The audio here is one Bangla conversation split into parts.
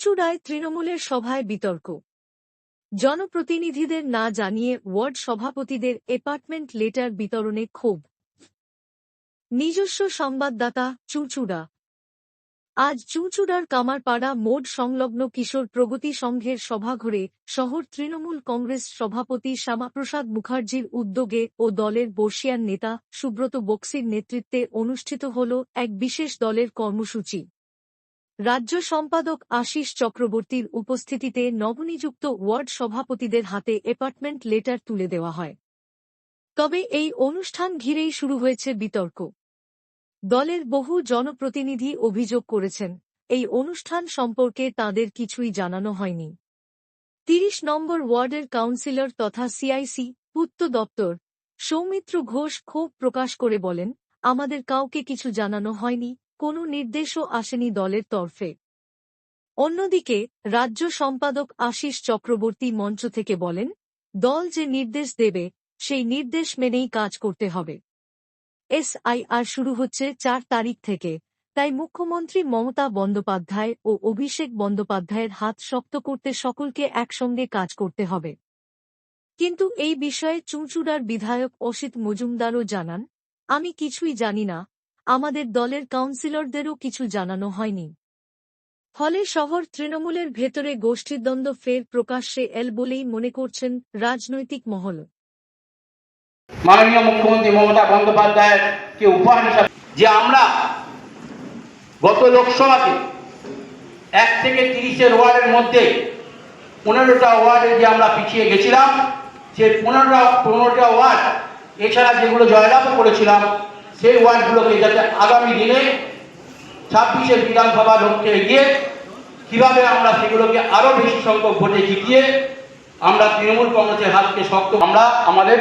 চুঁচুড়ায় তৃণমূলের সভায় বিতর্ক। জনপ্রতিনিধিদের না জানিয়ে ওয়ার্ড সভাপতিদের অ্যাপার্টমেন্ট লেটার বিতরণে ক্ষোভ। নিজস্ব সংবাদদাতা চুঁচুড়া। আজ চুঁচুড়ার কামারপাড়া মোড সংলগ্ন কিশোর প্রগতি সংঘের সভাঘরে শহর তৃণমূল কংগ্রেস সভাপতি শ্যামাপ্রসাদ মুখার্জির উদ্যোগে ও দলের বর্ষিয়ান নেতা সুব্রত বক্সির নেতৃত্বে অনুষ্ঠিত হল এক বিশেষ দলের কর্মসূচি। রাজ্য সম্পাদক আশিস চক্রবর্তীর উপস্থিতিতে নবনিযুক্ত ওয়ার্ড সভাপতিদের হাতে অ্যাপার্টমেন্ট লেটার তুলে দেওয়া হয়। তবে এই অনুষ্ঠান ঘিরেই শুরু হয়েছে বিতর্ক। দলের বহু জনপ্রতিনিধি অভিযোগ করেছেন, এই অনুষ্ঠান সম্পর্কে তাদের কিছুই জানানো হয়নি। তিরিশ নম্বর ওয়ার্ডের কাউন্সিলর তথা সিআইসি, পূর্ত দপ্তর, সৌমিত্র ঘোষ ক্ষোভ প্রকাশ করে বলেন, আমাদের কাউকে কিছু জানানো হয়নি কোনো নির্দেশও আসেনি দলের তরফে। অন্যদিকে, রাজ্য সম্পাদক আশিস চক্রবর্তী মঞ্চ থেকে বলেন, দল যে নির্দেশ দেবে, সেই নির্দেশ মেনেই কাজ করতে হবে। এসআইআর শুরু হচ্ছে চার তারিখ থেকে, তাই মুখ্যমন্ত্রী মমতা বন্দ্যোপাধ্যায় ও অভিষেক বন্দ্যোপাধ্যায়ের হাত শক্ত করতে সকলকে একসঙ্গে কাজ করতে হবে। কিন্তু এই বিষয়ে চুঁচুড়ার বিধায়ক অসিত মজুমদারও জানান, আমি কিছুই জানি না আমাদের দলের কাউন্সিলরদেরও কিছু জানানো হয়নি। ফলে শহর তৃণমূলের ভেতরে গোষ্ঠীদ্বন্দ্ব ফের প্রকাশ্যে এল বলেই মনে করছেন রাজনৈতিক মহল। মাননীয় মুখ্যমন্ত্রী মমতা বন্দ্যোপাধ্যায়ের কে উপহার হিসাবে যে আমরা গত লোকসভাতে এক থেকে তিরিশের ওয়ার্ডের মধ্যে পনেরোটা ওয়ার্ডে যে আমরা পিছিয়ে গেছিলাম সেই পনেরোটা পনেরোটা ওয়ার্ড এছাড়া যেগুলো জয়লাভ করেছিলাম সেই ওয়ার্ডগুলোকে যাতে আগামী দিনে ছাব্বিশের বিধানসভা লক্ষ্যে গিয়ে কীভাবে আমরা সেগুলোকে আরও বেশি সংখ্যক ভোটে জিতিয়ে আমরা তৃণমূল কংগ্রেসের হাতকে শক্ত আমরা আমাদের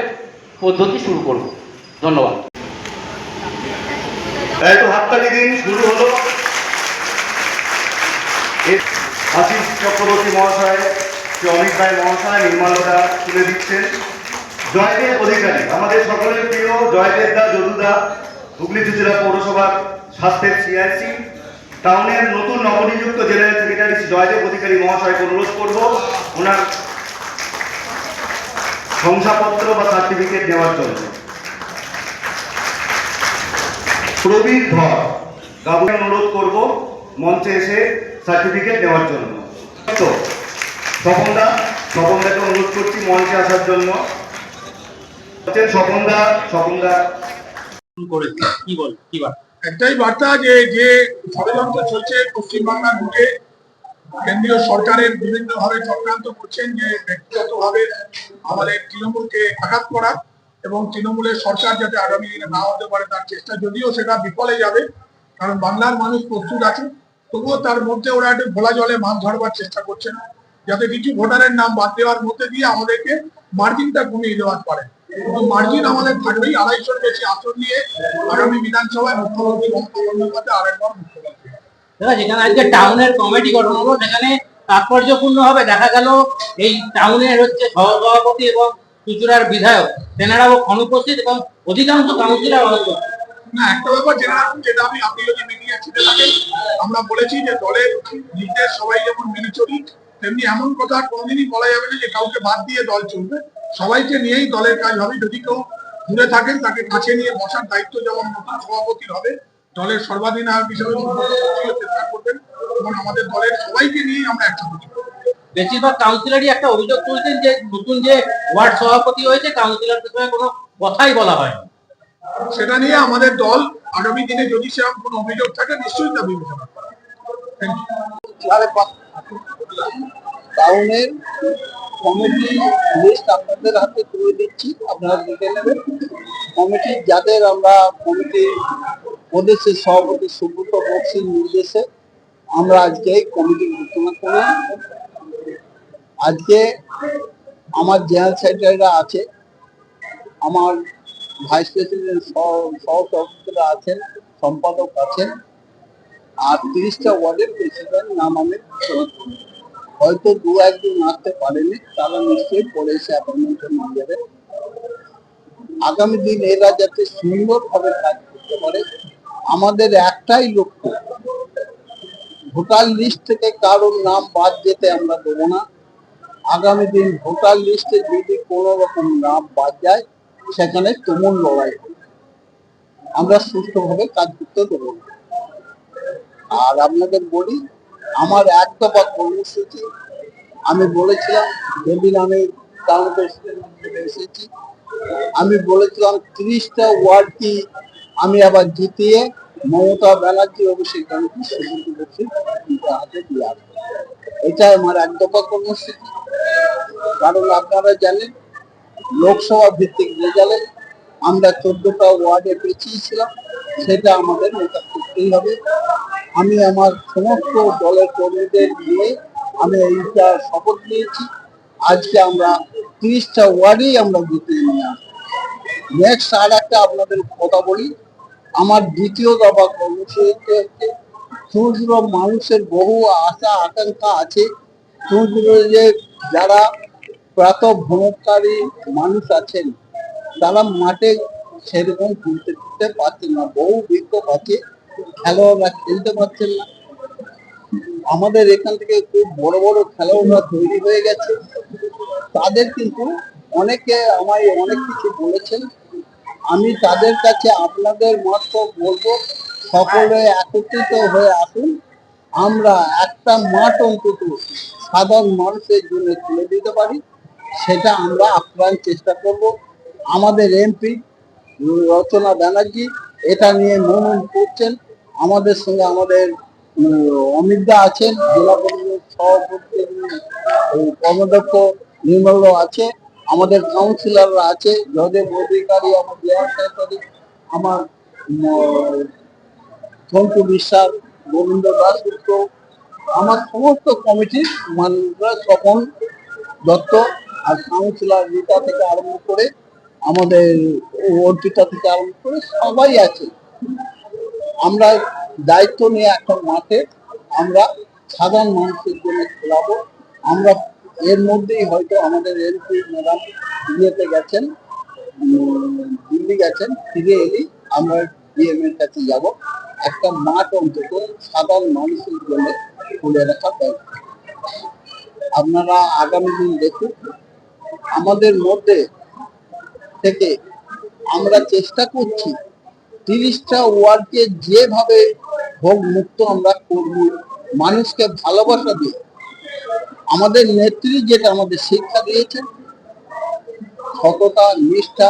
পদ্ধতি শুরু করব। ধন্যবাদ। তো হাততালি দিন, শুরু হলো। আশিস চক্রবর্তী মহাশয়, শ্রী অমিত রায় মহাশয় নির্মাল্যটা তুলে দিচ্ছেন। জয়দেব অধিকারী, আমাদের সকলের প্রিয় জয়দেব দা যদুদা হুগলি চুচুড়া পৌরসভার স্বাস্থ্যের সিআইসি টাউনের নতুন নবনিযুক্ত জেনারেল সেক্রেটারি শ্রী জয়দেব অধিকারী মহাশয়কে অনুরোধ করব। ওনার শংসাপত্র বা সার্টিফিকেট নেওয়ার জন্য। প্রবীর ধর, গাবুকে অনুরোধ করব মঞ্চে এসে সার্টিফিকেট নেওয়ার জন্য। তো, স্বপনদা, স্বপনদাকে অনুরোধ করছি মঞ্চে আসার জন্য। স্বপনদা স্বপনদা একটাই বার্তা যে যে ষড়যন্ত্র চলছে পশ্চিমবাংলার বুকে, কেন্দ্রীয় সরকারের বিভিন্ন ভাবে চক্রান্ত করছেন যে ব্যক্তিগতভাবে আমাদের তৃণমূলকে আঘাত করা এবং তৃণমূলের সরকার যাতে আগামী দিনে না হতে পারে তার চেষ্টা, যদিও সেটা বিফলে যাবে, কারণ বাংলার মানুষ প্রস্তুত আছে, তবুও তার মধ্যে ওরা একটা ভোলা জলে মাছ ধরবার চেষ্টা করছে না, যাতে কিছু ভোটারের নাম বাদ দেওয়ার মধ্যে দিয়ে আমাদেরকে মার্জিনটা কমিয়ে দেওয়ার পারে। মার্জিন আমাদের থাকবেই। আড়াইশোর বেশি আসন নিয়ে আগামী বিধানসভায় মুখ্যমন্ত্রী মমতা বন্দ্যোপাধ্যায় আরেকবার মুখ্যমন্ত্রী দাদা যেখানে আজকে টাউনের কমিটি গঠন হলো সেখানে তাৎপর্যপূর্ণ হবে দেখা গেল এই টাউনের হচ্ছে সহসভাপতি এবং চুচুড়ার বিধায়ক তেনারাও অনুপস্থিত এবং অধিকাংশ কাউন্সিলর অনুপস্থিত। না একটা ব্যাপার রাখুন যেটা আমি আপনি যদি মিডিয়া ছিটে থাকেন আমরা বলেছি যে দলের নির্দেশ সবাই যেমন মেনে চলি তেমনি এমন কথা কোনোদিনই বলা যাবে না যে কাউকে বাদ দিয়ে দল চলবে। সবাইকে নিয়েই দলের কাজ হবে। যদি কেউ দূরে থাকেন তাকে কাছে নিয়ে বসার দায়িত্ব যেমন নতুন সভাপতির হবে দলের সর্বাধিনায়ক হিসেবে চেষ্টা করবেন এবং আমাদের দলের সবাইকে নিয়েই আমরা একসাথে। বেশিরভাগ কাউন্সিলরই একটা অভিযোগ তুলছেন যে নতুন যে ওয়ার্ড সভাপতি হয়েছে কাউন্সিলরদের সঙ্গে কোনো কথাই বলা হয়নি সেটা নিয়ে আমাদের দল আগামী দিনে যদি সেরকম কোনো অভিযোগ থাকে নিশ্চয়ই তা বিবেচনা করবে। টাউনের কমিটি লিস্ট আপনাদের হাতে তুলে দিচ্ছি, আপনারা দেখে নেবেন যাদের আমরা, কমিটি প্রদেশের সভাপতি সুব্রত বক্সির নির্দেশে আমরা আজকে কমিটি ঘোষণা করলাম আজকে আমার জেনারেল সেক্রেটারিরা আছে, আমার ভাইস প্রেসিডেন্ট আছেন, সম্পাদক আছেন, আর তিরিশটা ওয়ার্ডের প্রেসিডেন্ট নাম আমি। হয়তো দু একদিন আসতে পারেনি, তারা নিশ্চয়ই পরে এসে অ্যাপয়েন্টমেন্ট নিয়ে যাবে। আগামী দিন এরা যাতে সুন্দরভাবে কাজ করতে পারে। আমাদের একটাই লক্ষ্য, ভোটার লিস্ট থেকে কারোর নাম বাদ যেতে আমরা দেবো না। আগামী দিন ভোটার লিস্টে যদি কোনো রকম নাম বাদ যায়, সেখানে তুমুল লড়াই আমরা সুস্থভাবে কাজ করতে দেবো আর আপনাদের বলি আমার এক দফা কর্মসূচি আমি বলেছিলাম যেদিন আমি এসেছি। আমি বলেছিলাম, ত্রিশটা ওয়ার্ড কি আমি আবার জিতিয়ে মমতা ব্যানার্জি অভিষেক ব্যানার্জি হাতে দিয়ে আসব। এটা আমার এক দফা কর্মসূচি কারণ আপনারা জানেন, লোকসভা ভিত্তিক রেজাল্টে আমরা চোদ্দটা ওয়ার্ডে পেঁচিয়েছিলাম, সেটা আমাদের করতেই হবে। আমি আমার সমস্ত দলের কর্মীদের নিয়ে আমি এইটা শপথ নিয়েছি। আজকে আমরা তিরিশটা ওয়ার্ডেই আমরা জিতে নিয়ে নেক্সট আর একটা আপনাদের কথা বলি। আমার দ্বিতীয় দফা কর্মসূচিতে হচ্ছে সমগ্র মানুষের বহু আশা, আকাঙ্ক্ষা আছে। সমগ্র যে যারা প্রাত ভ্রমণকারী মানুষ আছেন, তারা মাঠে সেরকম ঘুরতে ফিরতে পারছেন না। বহু বিক্ষোভ আছে। খেলোয়াড়রা খেলতে পারছেন না। আমাদের এখান থেকে খুব বড় বড় খেলোয়াড়রা তৈরি হয়ে গেছে। তাদের কিন্তু অনেকে আমায় অনেক কিছু বলেছেন। আমি তাদের কাছে আপনাদের মারফত বলব, সকলে একত্রিত হয়ে আসুন। আমরা একটা মাঠ অন্তত সাধারণ মানুষের জন্য তুলে দিতে পারি। সেটা আমরা আপ্রাণ চেষ্টা করব। আমাদের এমপি রচনা ব্যানার্জি এটা নিয়ে মনন করছেন। আমাদের সঙ্গে আমাদের উম, অমিত দা আছেন জেলা কর্মদক্ষ নির্মল আছে আমাদের কাউন্সিলররা আছে জয়দেব অধিকারী আমার জেলা সেক্রেটারি আমার সন্তু বিশ্বাস গোবিন্দ দাসগুপ্ত আমার সমস্ত কমিটির মানুষরা স্বপন দত্ত আর কাউন্সিলর রীতা থেকে আরম্ভ করে আমাদের অর্পিতা থেকে আরম্ভ করে সবাই আছে। আমরা দায়িত্ব নিয়ে একটা মাঠে আমরা সাধারণ মানুষের জন্য খেলাবো। আমরা এর মধ্যেই হয়তো আমাদের এমপি ম্যাডাম ইয়েতে গেছেন দিল্লি গেছেন, ফিরে এলি আমরা ডিএম এর কাছে যাব। একটা মাঠ অন্তত সাধারণ মানুষের জন্য খুলে রাখা দরকার। আপনারা আগামী দিন দেখুন, আমাদের মধ্যে থেকে আমরা চেষ্টা করছি তিরিশটা ওয়ার্ডকে যেভাবে ভোগ মুক্ত আমরা করব, মানুষকে ভালোবাসা দিয়ে, আমাদের নেত্রী যেটা আমাদের শিক্ষা দিয়েছেন সততা, নিষ্ঠা,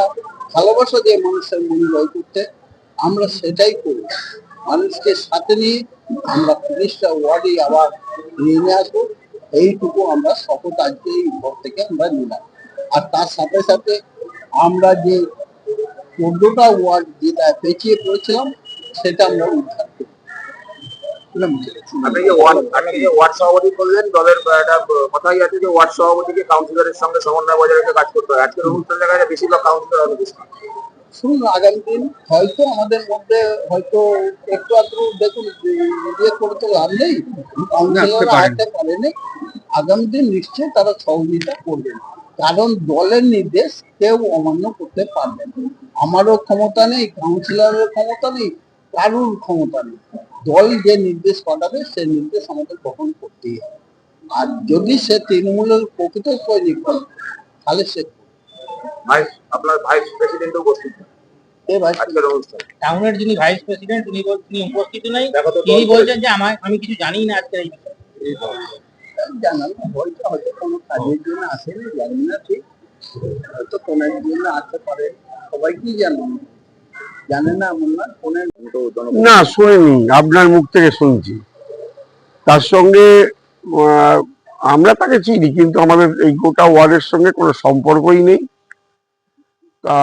ভালোবাসা দিয়ে মানুষের মন জয় করতে আমরা সেটাই করি মানুষকে সাথে নিয়ে আমরা তিরিশটা ওয়ার্ডে আবার নিয়ে আসব, এইটুকু আমরা শপথ আজকে এই থেকে আমরা নিলাম। আর তার সাথে সাথে আমরা যে চোদ্দটা ওয়ার্ড যেটা পেঁচিয়ে পড়েছিলাম সেটা আমরা উদ্ধার করি। ওয়ার্ড সভাপতি করলেন? দলের একটা কথাই আছে যে ওয়ার্ড সভাপতিকে কাউন্সিলরের সঙ্গে সমন্বয় বজায় রেখে কাজ করতে হয়। আজকের অনুষ্ঠানে দেখা যায় বেশিরভাগ কাউন্সিলর অনুপস্থিত শুনুন আগামী দিন হয়তো আমাদের মধ্যে হয়তো একটু আধটু দেখুন যে ইয়ে করে তো লাভ নেই কাউন্সিলররা আসতে পারেনি। আগামী দিন নিশ্চয়ই তারা সহযোগিতা করবেন। কারণ দলের নির্দেশ কেউ অমান্য করতে পারবে না। আমারও ক্ষমতা নেই কাউন্সিলরের ক্ষমতা নেই কারুর ক্ষমতা নেই। দল যে নির্দেশ পাঠাবে সে নির্দেশ আমাদের গ্রহণ করতেই হবে। আর যদি সে তৃণমূলের প্রকৃত সৈনিক হয় তাহলে সে ভাইস আপনার ভাইস প্রেসিডেন্ট উপস্থিত। ভাই টাউনের যিনি ভাইস প্রেসিডেন্ট তিনি উপস্থিত নেই। তিনি বলছেন যে আমার আমি কিছু জানি না আজকের এই বিষয়ে। জানান হয়তো হয়তো কোনো কাজের জন্য আসেনি জানি না ঠিক। হয়তো কোনো জন্য আসতে পারে সবাই কি জানেন জানে না এমন না ফোনে না, শুনিনি, আপনার মুখ থেকে শুনছি। তার সঙ্গে আমরা তাকে চিনি, কিন্তু আমাদের এই গোটা ওয়ার্ডের সঙ্গে কোনো সম্পর্কই নেই। তা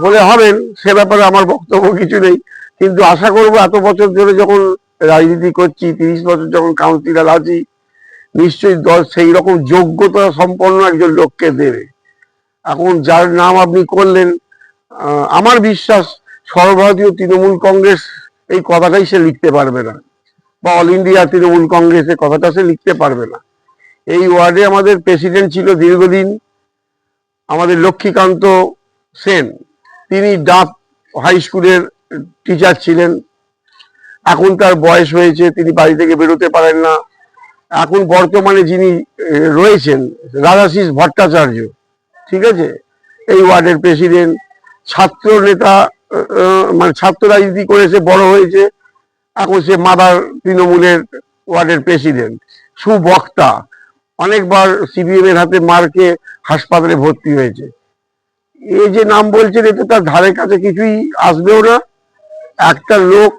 হলে হবেন, সে ব্যাপারে আমার বক্তব্য কিছু নেই। কিন্তু আশা করব এত বছর ধরে যখন রাজনীতি করছি, তিরিশ বছর যখন কাউন্সিলর আছি নিশ্চয়ই দল সেই রকম যোগ্যতা সম্পন্ন একজন লোককে দেবে। এখন যার নাম আপনি করলেন আমার বিশ্বাস সর্বভারতীয় তৃণমূল কংগ্রেস এই কথাটাই সে লিখতে পারবে না। বা অল ইন্ডিয়া তৃণমূল কংগ্রেস এই কথাটা সে লিখতে পারবে না। এই ওয়ার্ডে আমাদের প্রেসিডেন্ট ছিল দীর্ঘদিন, আমাদের লক্ষ্মীকান্ত সেন। তিনি ডাফ হাই স্কুলের টিচার ছিলেন। এখন তার বয়স হয়েছে, তিনি বাড়ি থেকে বেরোতে পারেন না। এখন বর্তমানে যিনি রয়েছেন, রাধাশিস ভট্টাচার্য, ঠিক আছে? এই ওয়ার্ডের প্রেসিডেন্ট, ছাত্র নেতা মানে ছাত্র রাজনীতি করেছে বড় হয়েছে। এখন সে মাদার তৃণমূলের ওয়ার্ডের প্রেসিডেন্ট, সুবক্তা। অনেকবার সিপিএম এর হাতে মারকে হাসপাতালে ভর্তি হয়েছে। এই যে নাম বলছেন, এতে তার ধারে কাছে কিছুই আসবেও না। একটা লোক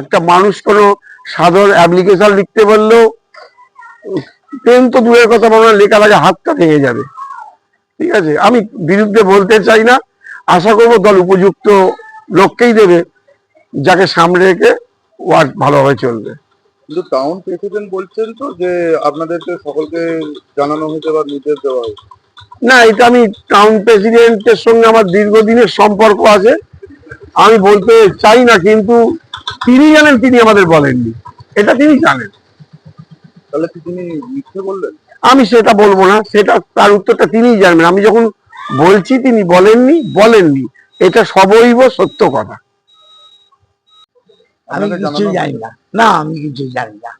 একটা মানুষ কোনো সাধারণ অ্যাপ্লিকেশন লিখতে পারলেও পেন তো দূরের কথা বলব না, লেখার আগে হাতটা ভেঙে যাবে। ঠিক আছে? আমি বিরুদ্ধে বলতে চাই না। আশা করব দল উপযুক্ত লোককেই দেবে যাকে সামনে রেখে ওয়ার্ড ভালোভাবে চলবে। কিন্তু টাউন প্রেসিডেন্ট বলছেন তো যে আপনাদেরকে সকলকে জানানো হয়েছে বা নির্দেশ দেওয়া হয়েছে। না এটা আমি টাউন প্রেসিডেন্টের সঙ্গে আমার দীর্ঘদিনের সম্পর্ক আছে। আমি বলতে চাই না কিন্তু তিনি জানেন তিনি আমাদের বলেননি। এটা তিনি জানেন। তাহলে তিনি মিথ্যে বললেন? আমি সেটা বলব না সেটা তার উত্তরটা তিনিই জানবেন। আমি যখন বলছি তিনি বলেননি বলেননি। এটা সবৈব সত্য কথা। আমি কিছু জানি না। না আমি কিছু জানি না।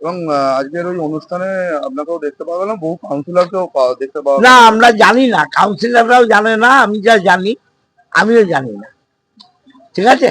এবং আজকের ওই অনুষ্ঠানে আপনাকেও দেখতে পাওয়া গেল বহু কাউন্সিলরকেও দেখতে পাওয়া না আমরা জানি না। কাউন্সিলররাও জানে না আমি যা জানি আমিও জানি না। ঠিক আছে?